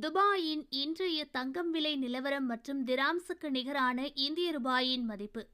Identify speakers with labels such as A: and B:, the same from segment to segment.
A: துபாயின் இன்றைய தங்கம் விலை நிலவரம் மற்றும் திராம்ஸுக்கு நிகரான இந்திய ரூபாயின் மதிப்பு.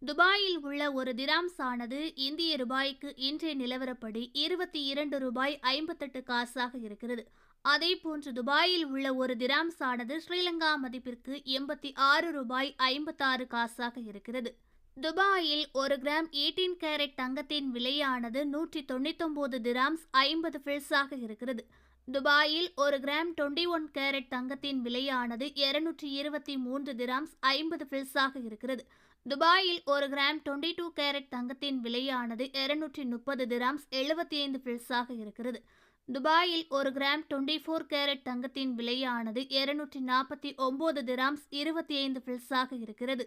A: துபாயில் உள்ள ஒரு திராம்ஸானது இந்திய ரூபாய்க்கு இன்றைய நிலவரப்படி இருபத்தி இரண்டு ரூபாய் ஐம்பத்தெட்டு காசாக இருக்கிறது. அதே போன்று துபாயில் உள்ள ஒரு திராம்ஸ் ஆனது ஸ்ரீலங்கா மதிப்பிற்கு எண்பத்தி ஆறு ரூபாய் ஐம்பத்தாறு காசாக இருக்கிறது. துபாயில் ஒரு கிராம் 18 கேரட் தங்கத்தின் விலையானது நூற்றி தொண்ணூத்தொம்போது திராம்ஸ் ஐம்பது ஃபில்ஸாக இருக்கிறது. துபாயில் ஒரு கிராம் 21 ஒன் கேரட் தங்கத்தின் விலையானது இருநூற்றி இருபத்தி மூன்று திராம்ஸ் ஐம்பது ஃபில்ஸாக இருக்கிறது. துபாயில் ஒரு கிராம் 22 டூ கேரட் தங்கத்தின் விலையானது இருநூற்றி முப்பது திராம்ஸ் எழுபத்தி ஐந்து ஃபில்ஸாக இருக்கிறது. துபாயில் ஒரு கிராம் 24 ஃபோர் கேரட் தங்கத்தின் விலையானது இருநூற்றி நாற்பத்தி ஒம்பது திராம்ஸ் இருபத்தி ஐந்து ஃபில்ஸாக இருக்கிறது.